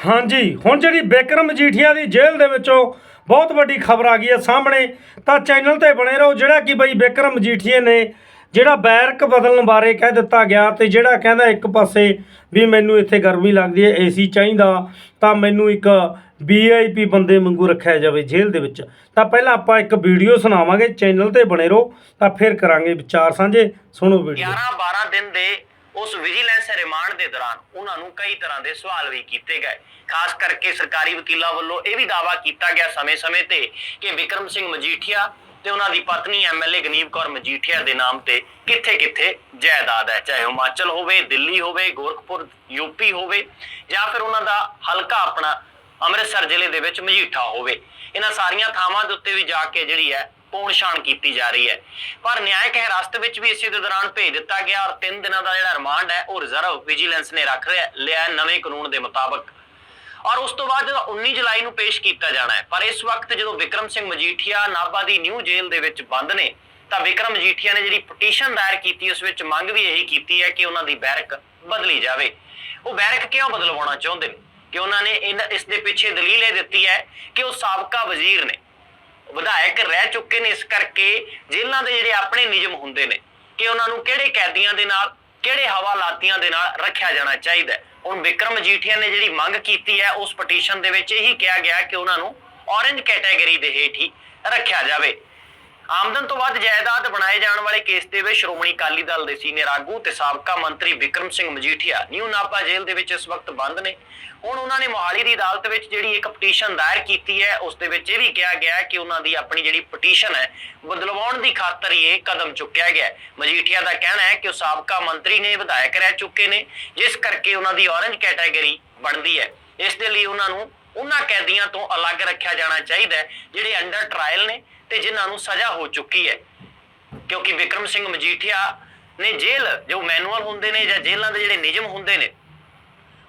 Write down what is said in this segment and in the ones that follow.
ਹਾਂਜੀ, ਹੁਣ ਜਿਹੜੀ ਬਿਕਰਮ ਮਜੀਠੀਆ ਦੀ ਜੇਲ੍ਹ ਦੇ ਵਿੱਚੋਂ ਬਹੁਤ ਵੱਡੀ ਖਬਰ ਆ ਗਈ ਹੈ ਸਾਹਮਣੇ, ਤਾਂ ਚੈਨਲ ਤੇ ਬਣੇ ਰਹੋ, ਜਿਹੜਾ ਕਿ ਬਈ ਬਿਕਰਮ ਮਜੀਠੀਏ ਨੇ ਜਿਹੜਾ ਬੈਰਕ ਬਦਲਣ ਬਾਰੇ ਕਹਿ ਦਿੱਤਾ ਗਿਆ ਤੇ ਜਿਹੜਾ ਕਹਿੰਦਾ ਇੱਕ ਪਾਸੇ ਵੀ ਮੈਨੂੰ ਇੱਥੇ ਗਰਮੀ ਲੱਗਦੀ ਹੈ, ਏਸੀ ਚਾਹੀਦਾ, ਤਾਂ ਮੈਨੂੰ ਇੱਕ ਵੀਆਈਪੀ ਬੰਦੇ ਵਾਂਗੂ ਰੱਖਿਆ ਜਾਵੇ ਜੇਲ੍ਹ ਦੇ ਵਿੱਚ। ਤਾਂ ਪਹਿਲਾਂ ਆਪਾਂ ਇੱਕ ਵੀਡੀਓ ਸੁਣਾਵਾਂਗੇ, ਚੈਨਲ ਤੇ ਬਣੇ ਰਹੋ, ਤਾਂ ਫਿਰ ਕਰਾਂਗੇ ਵਿਚਾਰ ਸਾਂਝੇ, ਸੁਣੋ ਵੀਡੀਓ। 11 12 ਦਿਨ ਦੇ ਉਸ ਵਿਜੀਲੈਂਸ ਰਿਮਾਂਡ ਦੇ ਦੌਰਾਨ ਉਹਨਾਂ ਨੂੰ ਕਈ ਤਰ੍ਹਾਂ ਦੇ ਸਵਾਲ ਵੀ ਕੀਤੇ ਗਏ। ਖਾਸ ਕਰਕੇ ਸਰਕਾਰੀ ਵਕੀਲਾਂ ਵੱਲੋਂ ਇਹ ਵੀ ਦਾਅਵਾ ਕੀਤਾ ਗਿਆ ਸਮੇਂ-ਸਮੇਂ ਤੇ ਕਿ ਵਿਕਰਮ ਸਿੰਘ ਮਜੀਠੀਆ ਤੇ ਉਹਨਾਂ ਦੀ ਪਤਨੀ ਐਮਐਲਏ ਗਨੀਵ ਕੌਰ ਮਜੀਠੀਆ ਦੇ ਨਾਮ ਤੇ ਕਿੱਥੇ-ਕਿੱਥੇ ਜਾਇਦਾਦ ਹੈ। ਚਾਹੇ ਹਿਮਾਚਲ ਹੋਵੇ, ਦਿੱਲੀ ਹੋਵੇ, ਗੋਰਖਪੁਰ ਯੂਪੀ ਹੋਵੇ, ਜਾਂ ਫਿਰ ਉਹਨਾਂ ਦਾ ਹਲਕਾ ਆਪਣਾ ਅੰਮ੍ਰਿਤਸਰ ਜ਼ਿਲ੍ਹੇ ਦੇ ਵਿੱਚ ਮਜੀਠਾ ਹੋਵੇ। ਇਹਨਾਂ ਸਾਰੀਆਂ ਥਾਵਾਂ ਦੇ ਉੱਤੇ ਵੀ ਜਾ ਕੇ ਜਿਹੜੀ ਹੈ ਪੌਣ ਛਾਣ ਕੀਤੀ ਜਾ ਰਹੀ ਹੈ। ਪਰ ਨਿਆਇਕ ਹਿਰਾਸਤ ਵਿੱਚ ਵੀ ਇਸੇ ਦੇ ਦੌਰਾਨ ਭੇਜ ਦਿੱਤਾ ਗਿਆ ਔਰ 3 ਦਿਨਾਂ ਦਾ ਜਿਹੜਾ ਰਿਮਾਂਡ ਹੈ, ਉਹ ਰਿਜ਼ਰਵ ਵਿਜੀਲੈਂਸ ਨੇ ਰੱਖ ਲਿਆ- ਨਵੇਂ ਕਾਨੂੰਨ ਦੇ ਮੁਤਾਬਕ। ਔਰ ਉਸ ਤੋਂ ਬਾਅਦ ਜਦੋਂ 19 ਜੁਲਾਈ ਨੂੰ ਪੇਸ਼ ਕੀਤਾ ਜਾਣਾ ਹੈ। ਪਰ ਇਸ ਵਕਤ ਜਦੋਂ ਵਿਕਰਮ ਸਿੰਘ ਮਜੀਠੀਆ ਨਾਭਾ ਦੀ ਨਿਊ ਜੇਲ੍ਹ ਦੇ ਵਿੱਚ ਬੰਦ ਨੇ, ਤਾਂ ਵਿਕਰਮ ਮਜੀਠੀਆ ਨੇ ਜਿਹੜੀ ਪਟੀਸ਼ਨ ਦਾਇਰ ਕੀਤੀ, ਉਸ ਵਿੱਚ ਮੰਗ ਵੀ ਇਹੀ ਕੀਤੀ ਹੈ ਕਿ ਉਹਨਾਂ ਦੀ ਬੈਰਕ ਬਦਲੀ ਜਾਵੇ। ਉਹ ਬੈਰਕ ਕਿਉਂ ਬਦਲਵਾਉਣਾ ਚਾਹੁੰਦੇ ਨੇ? ਕਿ ਉਹਨਾਂ ਨੇ ਇਨ- ਇਸ ਦੇ ਪਿੱਛੇ ਦਲੀਲ ਇਹ ਦਿੱਤੀ ਹੈ ਕਿ ਉਹ ਸਾਬਕਾ ਵਜ਼ੀਰ ਨੇ। ਵਿਧਾਇਕ ਰਹਿ ਚੁੱਕੇ ਨੇ ਇਸ ਕਰਕੇ ਜੇਲ੍ਹਾਂ ਦੇ ਜਿਹੜੇ ਆਪਣੇ ਨਿਯਮ ਹੁੰਦੇ ਨੇ ਕਿ ਉਹਨਾਂ ਨੂੰ ਕਿਹੜੇ ਕੈਦੀਆਂ ਦੇ ਨਾਲ, ਕਿਹੜੇ ਹਵਾਲਾਤੀਆਂ ਦੇ ਨਾਲ ਰੱਖਿਆ ਜਾਣਾ ਚਾਹੀਦਾ ਹੈ। ਹੁਣ ਵਿਕਰਮ ਮਜੀਠੀਆ ਨੇ ਜਿਹੜੀ ਮੰਗ ਕੀਤੀ ਹੈ, ਉਸ ਪਟੀਸ਼ਨ ਦੇ ਵਿੱਚ ਇਹੀ ਕਿਹਾ ਗਿਆ ਕਿ ਉਹਨਾਂ ਨੂੰ ਔਰੇਂਜ ਕੈਟਾਗਰੀ ਦੇ ਹੇਠ ਹੀ ਰੱਖਿਆ ਜਾਵੇ ਆਮਦਨ ਤੋਂ ਵੱਧ ਜਾਇਦਾਦ ਬਣਾਏ ਜਾਣ ਵਾਲੇ ਕੇਸ ਦੇ ਵਿੱਚ ਸ਼੍ਰੋਮਣੀ ਅਕਾਲੀ ਦਲ ਦੇ ਸੀਨੀਅਰ ਆਗੂ ਤੇ ਸਾਬਕਾ ਮੰਤਰੀ ਵਿਕਰਮ ਸਿੰਘ ਮਜੀਠੀਆ ਨਿਊ ਨਾਪਾ ਜੇਲ੍ਹ ਦੇ ਵਿੱਚ ਇਸ ਵਕਤ ਬੰਦ ਨੇ। ਹੁਣ ਉਹਨਾਂ ਨੇ ਮੋਹਾਲੀ ਦੀ ਅਦਾਲਤ ਵਿੱਚ ਜਿਹੜੀ ਇੱਕ ਪਟੀਸ਼ਨ ਦਾਇਰ ਕੀਤੀ ਹੈ, ਉਸ ਦੇ ਵਿੱਚ ਇਹ ਵੀ ਕਿਹਾ ਗਿਆ ਹੈ ਕਿ ਉਹਨਾਂ ਦੀ ਆਪਣੀ ਜਿਹੜੀ ਪਟੀਸ਼ਨ ਹੈ, ਬਦਲਵਾਉਣ ਦੀ ਖਾਤਰ ਇਹ ਕਦਮ ਚੁੱਕਿਆ ਗਿਆ ਮਜੀਠੀਆ ਦਾ ਕਹਿਣਾ ਹੈ ਕਿ ਉਹ ਸਾਬਕਾ ਮੰਤਰੀ ਨੇ, ਵਿਧਾਇਕ ਰਹਿ ਚੁੱਕੇ ਨੇ, ਜਿਸ ਕਰਕੇ ਉਹਨਾਂ ਦੀ ਔਰੰਜ ਕੈਟਾਗਰੀ ਬਣਦੀ ਹੈ। ਇਸ ਦੇ ਲਈ ਉਹਨਾਂ ਨੂੰ ਉਹਨਾਂ ਕੈਦੀਆਂ ਤੋਂ ਅਲੱਗ ਰੱਖਿਆ ਜਾਣਾ ਚਾਹੀਦਾ ਹੈ, ਜਿਹੜੇ ਅੰਡਰ ਟ੍ਰਾਇਲ ਨੇ ਤੇ ਜਿਨ੍ਹਾਂ ਨੂੰ ਸਜ਼ਾ ਹੋ ਚੁੱਕੀ ਹੈ। ਕਿਉਂਕਿ ਵਿਕਰਮ ਸਿੰਘ ਮਜੀਠੀਆ ਨੇ ਜੇਲ੍ਹ, ਜੋ ਮੈਨੂਅਲ ਹੁੰਦੇ ਨੇ ਜਾਂ ਜੇਲ੍ਹਾਂ ਦੇ ਜਿਹੜੇ ਨਿਯਮ ਹੁੰਦੇ ਨੇ,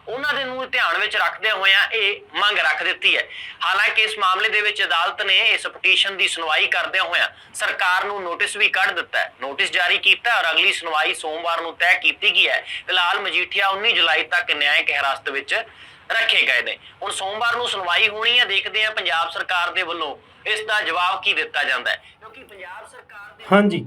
ਉਹਨਾਂ ਦੇ ਨੂੰ ਧਿਆਨ ਵਿੱਚ ਰੱਖਦੇ ਹੋਇਆਂ ਇਹ ਮੰਗ ਰੱਖ ਦਿੱਤੀ ਹੈ। ਹਾਲਾਂਕਿ ਇਸ ਮਾਮਲੇ ਦੇ ਵਿੱਚ ਅਦਾਲਤ ਨੇ ਇਸ ਪਟੀਸ਼ਨ ਦੀ ਸੁਣਵਾਈ ਕਰਦਿਆਂ ਹੋਇਆਂ ਸਰਕਾਰ ਨੂੰ ਨੋਟਿਸ ਵੀ ਕੱਢ ਦਿੱਤਾ ਹੈ। ਨੋਟਿਸ ਜਾਰੀ ਕੀਤਾ ਔਰ ਅਗਲੀ ਸੁਣਵਾਈ ਸੋਮਵਾਰ ਨੂੰ ਤੈਅ ਕੀਤੀ ਗਈ ਹੈ। ਫਿਲਹਾਲ ਮਜੀਠੀਆ 19 ਜੁਲਾਈ ਤੱਕ ਨਿਆਇਕ ਹਿਰਾਸਤ ਵਿੱਚ ਰੱਖੇ ਗਏ ਨੇ। ਹੁਣ ਸੋਮਵਾਰ ਨੂੰ ਸੁਣਵਾਈ ਹੋਣੀ ਹੈ ਦੇਖਦੇ ਹਾਂ ਪੰਜਾਬ ਸਰਕਾਰ ਦੇ ਵੱਲੋਂ ਇਸ ਦਾ ਜਵਾਬ ਕੀ ਦਿੱਤਾ ਜਾਂਦਾ ਹੈ। ਕਿਉਂਕਿ ਪੰਜਾਬ ਸਰਕਾਰ ਦੇ ਹਾਂਜੀ।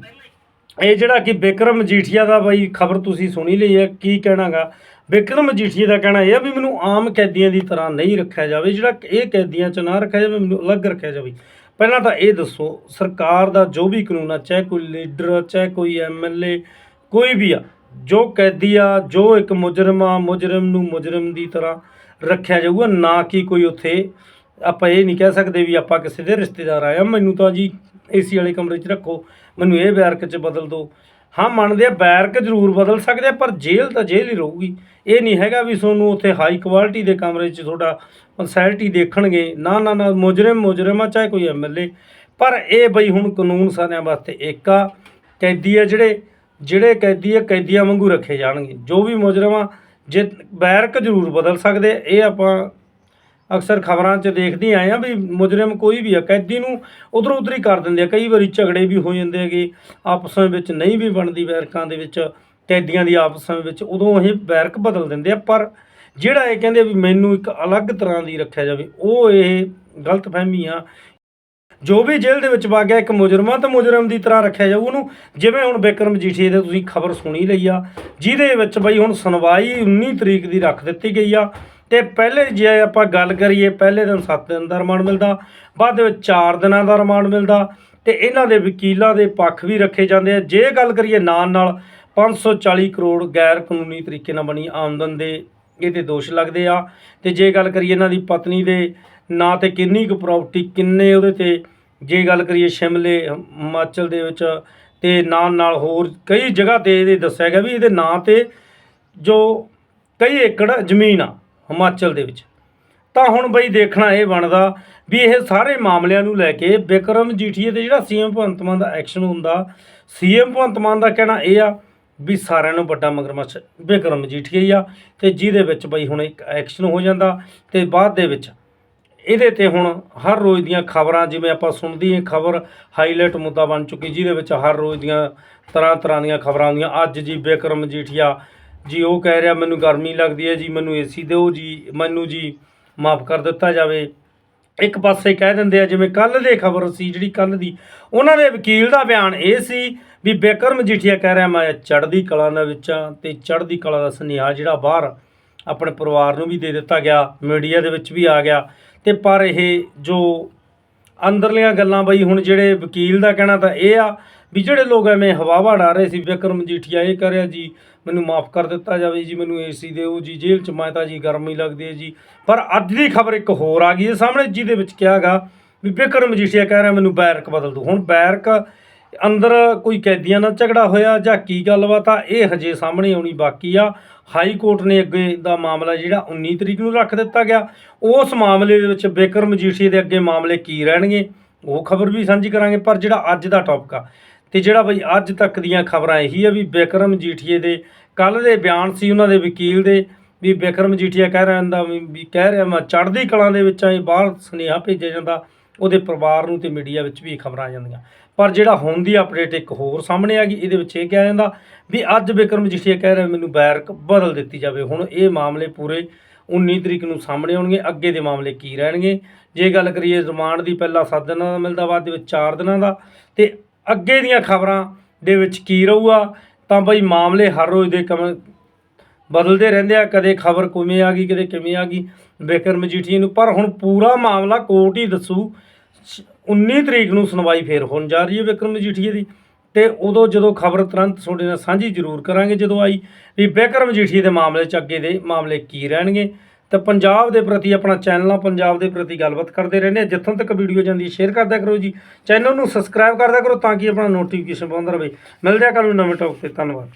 ਇਹ ਜਿਹੜਾ ਕਿ ਬਿਕਰਮ ਮਜੀਠੀਆ ਦਾ ਬਈ ਖਬਰ ਤੁਸੀਂ ਸੁਣੀ ਲਈ ਹੈ ਕੀ ਕਹਿਣਾਗਾ? ਬਿਕਰਮ ਮਜੀਠੀਆ ਦਾ ਕਹਿਣਾ ਇਹ ਆ ਵੀ ਮੈਨੂੰ ਆਮ ਕੈਦੀਆਂ ਦੀ ਤਰ੍ਹਾਂ ਨਹੀਂ ਰੱਖਿਆ ਜਾਵੇ ਜਿਹੜਾ ਇਹ ਕੈਦੀਆਂ ਚ ਨਾ ਰੱਖਿਆ ਜਾਵੇ ਮੈਨੂੰ ਅਲੱਗ ਰੱਖਿਆ ਜਾਵੇ। ਪਹਿਲਾਂ ਤਾਂ ਇਹ ਦੱਸੋ ਸਰਕਾਰ ਦਾ ਜੋ ਵੀ ਕਾਨੂੰਨ ਆ ਚਾਹੇ ਕੋਈ ਲੀਡਰ ਚਾਹੇ ਕੋਈ ਐਮਐਲਏ ਕੋਈ ਵੀ ਆ ਜੋ ਕੈਦੀ ਆ ਜੋ ਇੱਕ ਮੁਜਰਮ ਆ ਮੁਜਰਮ ਨੂੰ ਮੁਜਰਮ ਦੀ ਤਰ੍ਹਾਂ ਰੱਖਿਆ ਜਾਊਗਾ, ਨਾ ਕਿ ਕੋਈ ਉੱਥੇ ਆਪਾਂ ਇਹ ਨਹੀਂ ਕਹਿ ਸਕਦੇ ਵੀ ਆਪਾਂ ਕਿਸੇ ਦੇ ਰਿਸ਼ਤੇਦਾਰ ਆਏ ਆ ਮੈਨੂੰ ਤਾਂ ਜੀ ਏਸੀ ਵਾਲੇ ਕਮਰੇ 'ਚ ਰੱਖੋ, ਮੈਨੂੰ ਇਹ ਬੈਰਕ 'ਚ ਬਦਲ ਦਿਓ। ਹਾਂ, ਮੰਨਦੇ ਆ ਬੈਰਕ ਜ਼ਰੂਰ ਬਦਲ ਸਕਦੇ ਆ, ਪਰ ਜੇਲ੍ਹ ਤਾਂ ਜੇਲ੍ਹ ਹੀ ਰਹੂਗੀ। ਇਹ ਨਹੀਂ ਹੈਗਾ ਵੀ ਤੁਹਾਨੂੰ ਉੱਥੇ ਹਾਈ ਕੁਆਲਿਟੀ ਦੇ ਕਮਰੇ 'ਚ ਤੁਹਾਡਾ ਫੈਸਿਲਿਟੀ ਦੇਖਣਗੇ। ਨਾ ਨਾ ਨਾ, ਮੁਜਰਮ ਮੁਜਰਮ ਆ, ਚਾਹੇ ਕੋਈ ਐਮਐਲਏ ਪਰ ਇਹ ਬਈ ਹੁਣ ਕਾਨੂੰਨ ਸਾਰਿਆਂ ਵਾਸਤੇ ਇੱਕ ਆ, ਕੈਦੀ ਆ ਜਿਹੜੇ ਜਿਹੜੇ ਕੈਦੀ ਆ, ਕੈਦੀਆਂ ਵਾਂਗੂ ਰੱਖੇ ਜਾਣਗੇ। ਜੋ ਵੀ ਮੁਜਰਮ ਆ ਜੇ ਬੈਰਕ ਜ਼ਰੂਰ ਬਦਲ ਸਕਦੇ, ਇਹ ਆਪਾਂ ਅਕਸਰ ਖਬਰਾਂ 'ਚ ਦੇਖਦੇ ਆਏ ਆ ਵੀ ਮੁਜਰਮ ਕੋਈ ਵੀ ਆ, ਕੈਦੀ ਨੂੰ ਉਧਰੋਂ ਉਧਰ ਹੀ ਕਰ ਦਿੰਦੇ ਆ, ਕਈ ਵਾਰੀ ਝਗੜੇ ਵੀ ਹੋ ਜਾਂਦੇ ਹੈਗੇ, ਆਪਸ ਵਿੱਚ ਨਹੀਂ ਵੀ ਬਣਦੀ ਬੈਰਕਾਂ ਦੇ ਵਿੱਚ, ਕੈਦੀਆਂ ਦੀ ਆਪਸ ਵਿੱਚ, ਉਦੋਂ ਇਹ ਬੈਰਕ ਬਦਲ ਦਿੰਦੇ ਆ, ਪਰ ਜਿਹੜਾ ਇਹ ਕਹਿੰਦੇ ਵੀ ਮੈਨੂੰ ਇੱਕ ਅਲੱਗ ਤਰ੍ਹਾਂ ਦੀ ਰੱਖਿਆ ਜਾਵੇ, ਉਹ ਇਹ ਗਲਤਫਹਿਮੀ ਆ ਜੋ ਵੀ ਜੇਲ੍ਹ ਦੇ ਵਿੱਚ ਵਗ ਗਿਆ, ਇੱਕ ਮੁਜਰਮ ਆ ਤਾਂ ਮੁਜਰਮ ਦੀ ਤਰ੍ਹਾਂ ਰੱਖਿਆ ਜਾਊ ਉਹਨੂੰ। ਜਿਵੇਂ ਹੁਣ ਬਿਕਰਮ ਜੀਠੀ ਦੇ ਤੁਸੀਂ ਖਬਰ ਸੁਣੀ ਲਈ ਆ, ਜਿਹਦੇ ਵਿੱਚ ਬਈ ਹੁਣ ਸੁਣਵਾਈ 19 ਤਰੀਕ ਦੀ ਰੱਖ ਦਿੱਤੀ ਗਈ ਆ। ਤੇ ਪਹਿਲੇ ਜੇ ਆਪਾਂ ਗੱਲ ਕਰੀਏ, ਪਹਿਲੇ ਦਿਨ 7 ਦਿਨ ਦਾ ਰਿਮਾਂਡ ਮਿਲਦਾ, ਬਾਅਦ ਦੇ ਵਿੱਚ 4 ਦਿਨਾਂ ਦਾ ਰਿਮਾਂਡ ਮਿਲਦਾ, ਤੇ ਇਹਨਾਂ ਦੇ ਵਕੀਲਾਂ ਦੇ ਪੱਖ ਵੀ ਰੱਖੇ ਜਾਂਦੇ ਆ। ਜੇ ਗੱਲ ਕਰੀਏ ਨਾਲ ਨਾਲ 540 ਕਰੋੜ ਗੈਰ ਕਾਨੂੰਨੀ ਤਰੀਕੇ ਨਾਲ ਬਣੀ ਆਮਦਨ ਦੇ ਇਹਦੇ ਦੋਸ਼ ਲੱਗਦੇ ਆ। ਤੇ ਜੇ ਗੱਲ ਕਰੀਏ ਇਹਨਾਂ ਦੀ ਪਤਨੀ ਦੇ, ਨਾਂ ਤੇ ਕਿੰਨੀ ਕੁ ਪ੍ਰਾਪਰਟੀ ਕਿੰਨੇ ਉਹਦੇ ਤੇ ਜੇ ਗੱਲ ਕਰੀਏ ਸ਼ਿਮਲੇ, ਹਿਮਾਚਲ ਦੇ ਵਿੱਚ ਤੇ ਨਾਲ ਨਾਲ ਹੋਰ ਕਈ ਜਗ੍ਹਾ ਤੇ ਇਹਦੇ ਦੱਸਿਆ ਗਿਆ ਵੀ ਇਹਦੇ ਨਾਂ ਤੇ ਜੋ ਕਈ ਏਕੜ ਜ਼ਮੀਨ ਆ ਹਿਮਾਚਲ ਦੇ ਵਿੱਚ। ਤਾਂ ਹੁਣ ਬਈ ਦੇਖਣਾ ਇਹ ਬਣਦਾ ਵੀ ਇਹ ਸਾਰੇ ਮਾਮਲਿਆਂ ਨੂੰ ਲੈ ਕੇ ਬਿਕਰਮ ਜੀਠੀਏ ਤੇ ਜਿਹੜਾ ਸੀਐਮ ਭਗਵੰਤ ਮਾਨ ਦਾ ਐਕਸ਼ਨ ਹੁੰਦਾ ਸੀਐਮ ਭਗਵੰਤ ਮਾਨ ਦਾ ਕਹਿਣਾ ਇਹ ਆ ਵੀ ਸਾਰਿਆਂ ਨੂੰ ਵੱਡਾ ਮਗਰਮੱਛ ਬਿਕਰਮ ਜੀਠੀਏ ਆ ਤੇ ਜਿਹਦੇ ਵਿੱਚ ਬਈ ਹੁਣ ਇੱਕ ਐਕਸ਼ਨ ਹੋ ਜਾਂਦਾ ਤੇ ਬਾਅਦ ਦੇ ਵਿੱਚ ਇਹਦੇ ਤੇ ਹੁਣ ਹਰ ਰੋਜ਼ ਦੀਆਂ ਖਬਰਾਂ, ਜਿਵੇਂ ਆਪਾਂ ਸੁਣਦੀ ਹਾਂ ਖਬਰ ਹਾਈਲਾਈਟ ਮੁੱਦਾ ਬਣ ਚੁੱਕੀ, ਜਿਹਦੇ ਵਿੱਚ ਹਰ ਰੋਜ਼ ਦੀਆਂ ਤਰ੍ਹਾਂ ਤਰ੍ਹਾਂ ਦੀਆਂ ਖਬਰਾਂ ਆਉਂਦੀਆਂ। ਅੱਜ ਜੀ ਬਿਕਰਮ ਜੀਠੀਆ ਜੀ ਉਹ ਕਹਿ ਰਿਹਾ, ਮੈਨੂੰ ਗਰਮੀ ਲੱਗਦੀ ਹੈ ਜੀ, ਮੈਨੂੰ ਏਸੀ ਦਿਓ ਜੀ, ਮੈਨੂੰ ਜੀ ਮਾਫ ਕਰ ਦਿੱਤਾ ਜਾਵੇ। ਇੱਕ ਪਾਸੇ ਕਹਿ ਦਿੰਦੇ ਆ, ਜਿਵੇਂ ਕੱਲ ਦੇ ਖਬਰ ਸੀ, ਜਿਹੜੀ ਕੱਲ ਦੀ, ਉਹਨਾਂ ਦੇ ਵਕੀਲ ਦਾ ਬਿਆਨ ਇਹ ਸੀ ਵੀ ਬਿਕਰਮ ਮਜੀਠੀਆ ਕਹਿ ਰਿਹਾ, ਮੈਂ ਚੜ੍ਹਦੀ ਕਲਾ ਦੇ ਵਿੱਚ ਆ ਤੇ ਚੜ੍ਹਦੀ ਕਲਾ ਦਾ ਸੁਨੇਹਾ ਜਿਹੜਾ ਬਾਹਰ ਆਪਣੇ ਪਰਿਵਾਰ ਨੂੰ ਵੀ ਦੇ ਦਿੱਤਾ ਗਿਆ, ਮੀਡੀਆ ਦੇ ਵਿੱਚ ਵੀ ਆ ਗਿਆ। ਤੇ ਪਰ ਇਹ ਜੋ ਅੰਦਰਲੀਆਂ ਗੱਲਾਂ ਬਈ ਹੁਣ ਜਿਹੜੇ ਵਕੀਲ ਦਾ ਕਹਿਣਾ ਤਾਂ ਇਹ ਆ ਵੀ ਜਿਹੜੇ ਲੋਕ ਐਵੇਂ ਹਵਾਵਾ ਡਾ ਰਹੇ ਸੀ, ਵਿਕਰਮ ਮਜੀਠੀਆ ਇਹ ਕਰਿਆ ਜੀ, ਮੈਨੂੰ ਮਾਫ ਕਰ ਦਿੱਤਾ ਜਾਵੇ ਜੀ, ਮੈਨੂੰ ਏਸੀ ਦਿਓ ਜੀ, ਜੇਲ੍ਹ ਚ ਮੈਂ ਤਾਂ ਜੀ ਗਰਮੀ ਲੱਗਦੀ ਹੈ ਜੀ। ਪਰ ਅੱਜ ਦੀ ਖਬਰ ਇੱਕ ਹੋਰ ਆ ਗਈ ਹੈ, ਸਾਹਮਣੇ ਜਿਹਦੇ ਵਿੱਚ ਕਿਹਾਗਾ ਵੀ ਵਿਕਰਮ ਮਜੀਠੀਆ ਕਹਿ ਰਿਹਾ ਮੈਨੂੰ ਬੈਰਕ ਬਦਲ ਦਿਓ। ਹੁਣ ਬੈਰਕ ਅੰਦਰ ਕੋਈ ਕੈਦੀਆਂ ਨਾਲ ਝਗੜਾ ਹੋਇਆ ਜਾਂ ਕੀ ਗੱਲਬਾਤ ਆ ਇਹ ਹਜੇ ਸਾਹਮਣੇ ਆਉਣੀ ਬਾਕੀ ਆ। ਹਾਈ ਕੋਰਟ ਨੇ ਅੱਗੇ ਦਾ ਮਾਮਲਾ ਜਿਹੜਾ 19 ਤਰੀਕ ਨੂੰ ਰੱਖ ਦਿੱਤਾ ਗਿਆ। ਉਸ ਮਾਮਲੇ ਦੇ ਵਿੱਚ ਬਿਕਰਮ ਮਜੀਠੀਆ ਦੇ ਅੱਗੇ ਮਾਮਲੇ ਕੀ ਰਹਿਣਗੇ, ਉਹ ਖਬਰ ਵੀ ਸਾਂਝੀ ਕਰਾਂਗੇ, ਪਰ ਜਿਹੜਾ ਅੱਜ ਦਾ ਟੌਪਿਕ ਆ, ਤੇ ਜਿਹੜਾ ਬਈ ਅੱਜ ਤੱਕ ਦੀਆਂ ਖਬਰਾਂ ਇਹੀ ਆ ਵੀ ਬਿਕਰਮ ਮਜੀਠੀਏ ਦੇ ਕੱਲ ਦੇ ਬਿਆਨ ਸੀ ਉਹਨਾਂ ਦੇ ਵਕੀਲ ਦੇ, ਵੀ ਬਿਕਰਮ ਮਜੀਠੀਆ ਕਹਿ ਰਿਹਾ ਹੁੰਦਾ ਵੀ ਕਹਿ ਰਿਹਾ ਮੈਂ ਚੜ੍ਹਦੀ ਕਲਾਂ ਦੇ ਵਿੱਚ ਆਏ ਬਾਹਰ ਸੁਨੇਹਾ ਭੇਜਿਆ ਜਾਂਦਾ। ਉਹਦੇ ਪਰਿਵਾਰ ਨੂੰ ਤੇ ਮੀਡੀਆ ਵਿੱਚ ਵੀ ਇਹ ਖਬਰਾਂ ਆ ਜਾਂਦੀਆਂ। ਪਰ ਜਿਹੜਾ ਹੁਣ ਦੀ ਅਪਡੇਟ ਇੱਕ ਹੋਰ ਸਾਹਮਣੇ ਆ ਗਈ, ਇਹਦੇ ਵਿੱਚ ਇਹ ਕਿਹਾ ਜਾਂਦਾ ਵੀ ਅੱਜ ਬਿਕਰਮ ਮਜੀਠੀਆ ਕਹਿ ਰਿਹਾ ਮੈਨੂੰ ਬੈਰਕ ਬਦਲ ਦਿੱਤੀ ਜਾਵੇ। ਹੁਣ ਇਹ ਮਾਮਲੇ ਪੂਰੇ 19 ਤਰੀਕ ਨੂੰ ਸਾਹਮਣੇ ਆਉਣਗੇ, ਅੱਗੇ ਦੇ ਮਾਮਲੇ ਕੀ ਰਹਿਣਗੇ। ਜੇ ਗੱਲ ਕਰੀਏ ਜ਼ਮਾਨ ਦੀ, ਪਹਿਲਾਂ 7 ਦਿਨਾਂ ਦਾ ਮਿਲਦਾ, ਬਾਅਦ ਦੇ ਵਿੱਚ 4 ਦਿਨਾਂ ਦਾ। ਤੇ ਅੱਗੇ ਦੀਆਂ ਖਬਰਾਂ ਦੇ ਵਿੱਚ ਕੀ ਰਹੂਗਾ? ਤਾਂ ਬਈ ਮਾਮਲੇ ਹਰ ਰੋਜ਼ ਦੇ ਕਮ ਬਦਲਦੇ ਰਹਿੰਦੇ ਆ, ਕਦੇ ਖਬਰ ਕਿਵੇਂ ਆ ਗਈ, ਕਦੇ ਕਿਵੇਂ ਆ ਗਈ ਬਿਕਰਮ ਮਜੀਠੀਆ ਨੂੰ, ਪਰ ਹੁਣ ਪੂਰਾ ਮਾਮਲਾ ਕੋਰਟ ਹੀ ਦੱਸੂ। 19 ਤਰੀਕ ਨੂੰ ਸੁਣਵਾਈ ਫੇਰ ਹੋਣ ਜਾ ਰਹੀ ਹੈ ਬਿਕਰਮ ਮਜੀਠੀਏ ਦੀ। ਤੇ ਉਦੋਂ ਜਦੋਂ ਖਬਰ ਤੁਰੰਤ ਤੁਹਾਡੇ ਨਾਲ ਸਾਂਝੀ ਜ਼ਰੂਰ ਕਰਾਂਗੇ ਜਦੋਂ ਆਈ, ਵੀ ਬਿਕਰਮ ਮਜੀਠੀਆ ਦੇ ਮਾਮਲੇ 'ਚ ਅੱਗੇ ਦੇ ਮਾਮਲੇ ਕੀ ਰਹਿਣਗੇ। ਤੇ ਪੰਜਾਬ ਦੇ ਪ੍ਰਤੀ ਆਪਣਾ ਚੈਨਲ ਆ, ਪੰਜਾਬ ਦੇ ਪ੍ਰਤੀ ਗੱਲਬਾਤ ਕਰਦੇ ਰਹਿੰਦੇ ਆ। ਜਿੱਥੋਂ ਤੱਕ ਵੀਡੀਓ ਜਾਂਦੀ ਹੈ ਸ਼ੇਅਰ ਕਰਦਿਆ ਕਰੋ ਜੀ। ਚੈਨਲ ਨੂੰ ਸਬਸਕ੍ਰਾਈਬ ਕਰਦਿਆ ਕਰੋ ਤਾਂ ਕਿ ਆਪਣਾ ਨੋਟੀਫਿਕੇਸ਼ਨ ਪਾਉਂਦਾ ਰਹੇ। ਮਿਲਦੇ ਆ ਕੱਲ੍ਹ ਨੂੰ ਨਵੇਂ ਟੌਪਿਕ ਤੇ। ਧੰਨਵਾਦ।